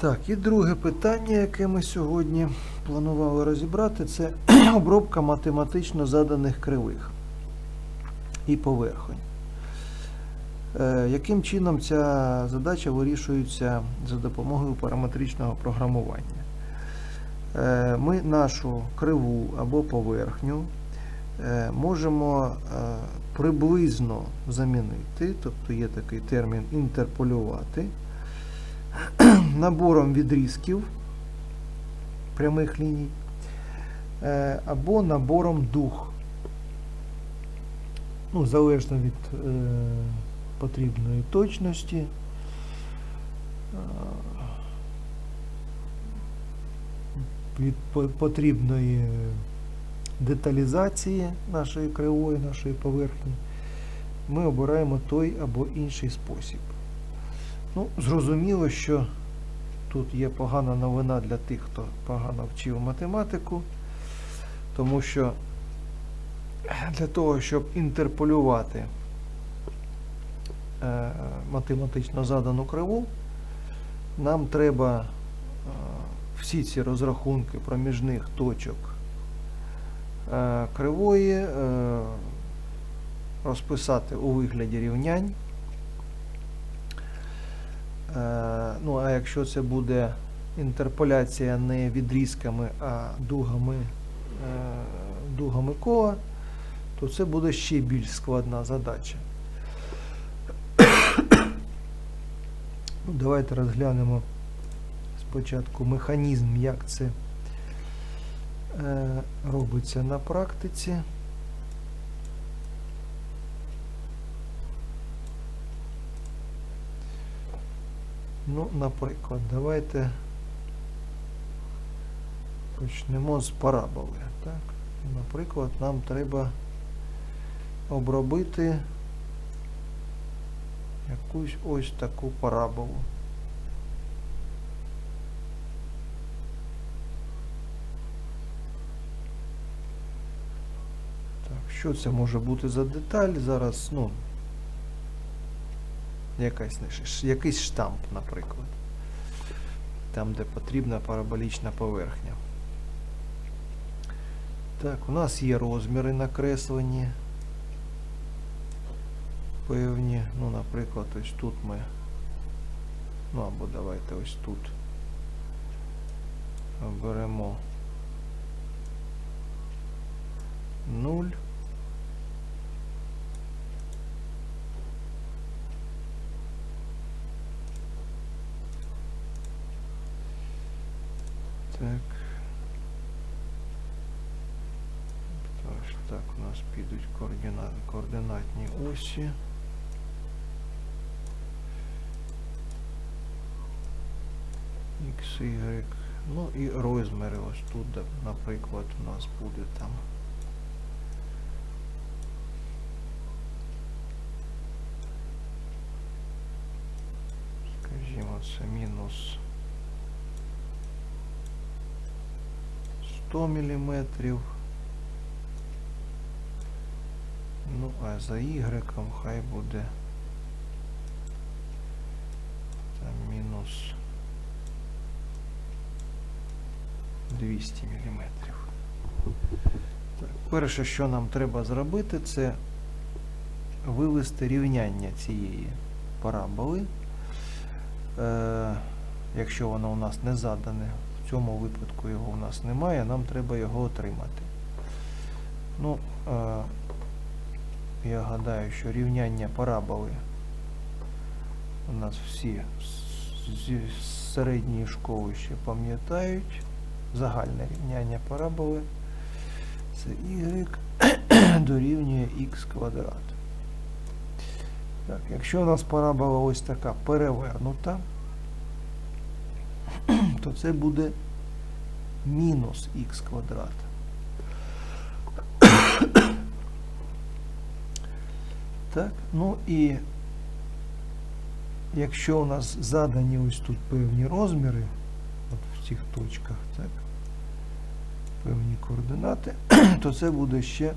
Так, і друге питання, яке ми сьогодні планували розібрати, це обробка математично заданих кривих і поверхонь. Е, Яким чином ця задача вирішується за допомогою параметричного програмування? Е, Ми нашу криву або поверхню е, можемо приблизно замінити, тобто є такий термін інтерполювати, набором відрізків прямих ліній е, або набором дуг. Ну, залежно від е, потрібної точності. Е, від потрібної деталізації нашої кривої, нашої поверхні, ми обираємо той або інший спосіб. Ну, зрозуміло, що тут є погана новина для тих, хто погано вчив математику, тому що для того, щоб інтерполювати е, математично задану криву, нам треба е, всі ці розрахунки проміжних точок е, кривої розписати у вигляді рівнянь. Е, Ну, а якщо це буде інтерполяція не відрізками, а дугами, е, дугами кола, то це буде ще більш складна задача. Ну, давайте розглянемо спочатку механізм, як це е, робиться на практиці. Ну, наприклад, давайте почнемо з параболи. Так? Наприклад, нам треба обробити якусь ось таку параболу. Так, що це може бути за деталь? Зараз, ну, якась, якийсь штамп, наприклад. Там, де потрібна параболічна поверхня. Так, у нас є розміри накреслені. Певні, ну, наприклад, ось тут ми. Ну або давайте ось тут беремо 0. Так. Тож, так, у нас підуть координа... координатні осі. X, Y. Ну і розміри ось тут, наприклад, у нас буде там. Скажімо, це мінус 100 міліметрів. Ну, а за Y хай буде там мінус 200 міліметрів. Так, перше, що нам треба зробити, це вивести рівняння цієї параболи. Е, якщо воно у нас не задане, в цьому випадку його у нас немає, нам треба його отримати. Ну, е, я гадаю, що рівняння параболи у нас всі з- середньої школи ще пам'ятають. Загальне рівняння параболи. Це y дорівнює x квадрат. Так, якщо у нас парабола ось така перевернута, то це буде мінус х квадрат. Так, ну і якщо у нас задані ось тут певні розміри, от в цих точках, так, певні координати, то це буде ще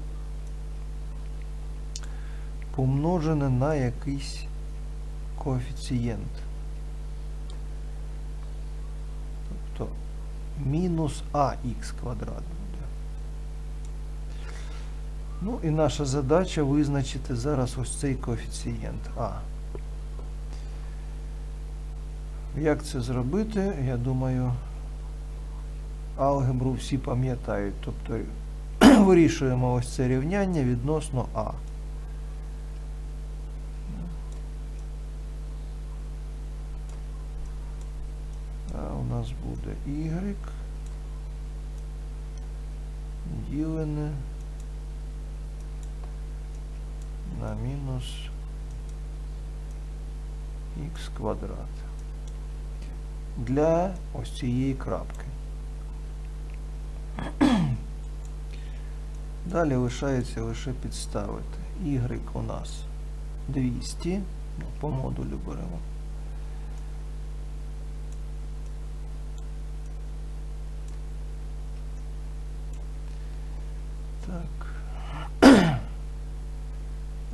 помножене на якийсь коефіцієнт. Тобто мінус АХ квадрат буде. Ну і наша задача визначити зараз ось цей коефіцієнт А. Як це зробити? Я думаю, алгебру всі пам'ятають. Тобто вирішуємо ось це рівняння відносно А. А у нас буде Y ділене на мінус х квадрат для ось цієї крапки. Далі лишається лише підставити. Y у нас 200, ну, по модулю беремо. Так.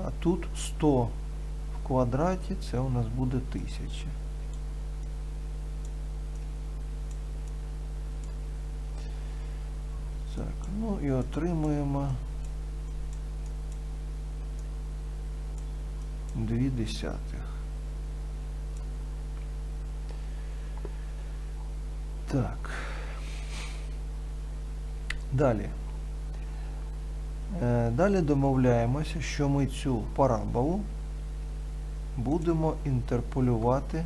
А тут 100 в квадраті, це у нас буде 1000. Так, ну і отримуємо дві десятих. Так. Далі. Е, Далі домовляємося, що ми цю параболу будемо інтерполювати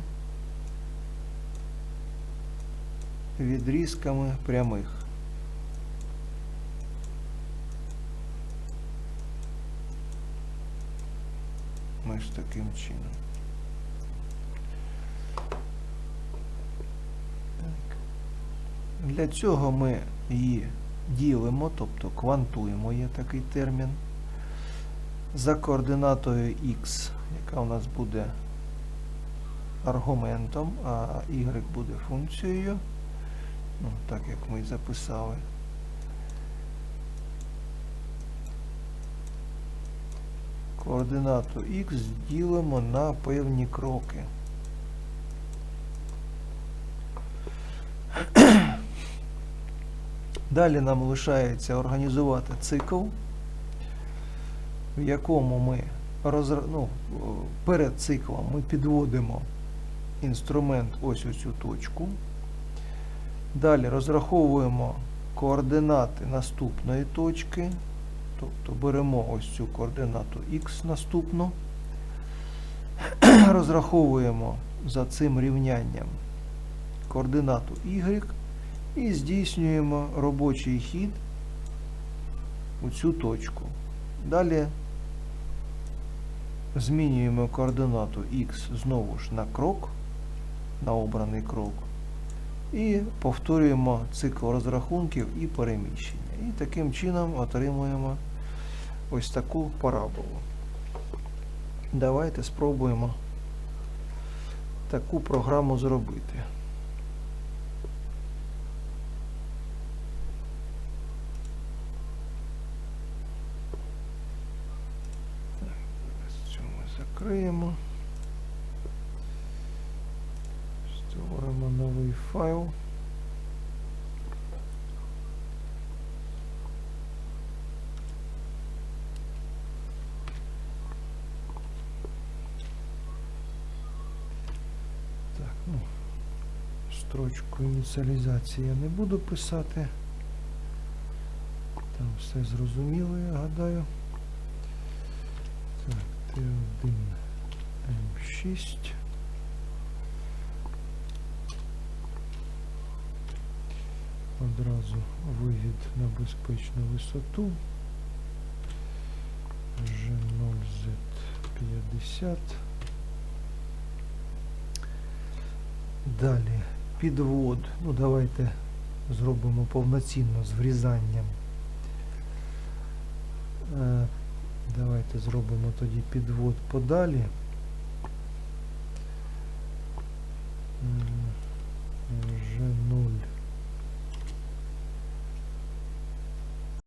відрізками прямих. Ми ж таким чином. Для цього ми її ділимо, тобто квантуємо, є такий термін, за координатою x, яка у нас буде аргументом, а y буде функцією, ну, так як ми і записали. Координату x ділимо на певні кроки. Далі нам лишається організувати цикл, в якому ми розр... ну, перед циклом ми підводимо інструмент ось у цю точку. Далі розраховуємо координати наступної точки. Тобто беремо ось цю координату x наступну, розраховуємо за цим рівнянням координату y і здійснюємо робочий хід у цю точку. Далі змінюємо координату x знову ж на крок, на обраний крок, і повторюємо цикл розрахунків і переміщення. І таким чином отримуємо ось таку параболу. Давайте спробуємо таку програму зробити. Так, зараз цю ми закриємо. Створимо новий файл. Так, ну, строчку ініціалізації я не буду писати. Там все зрозуміло, я гадаю. М6. Одразу вивід на безпечну висоту. G0Z50. Далі підвод. Ну, давайте зробимо повноцінно з врізанням. Е, Давайте зробимо тоді підвод подалі.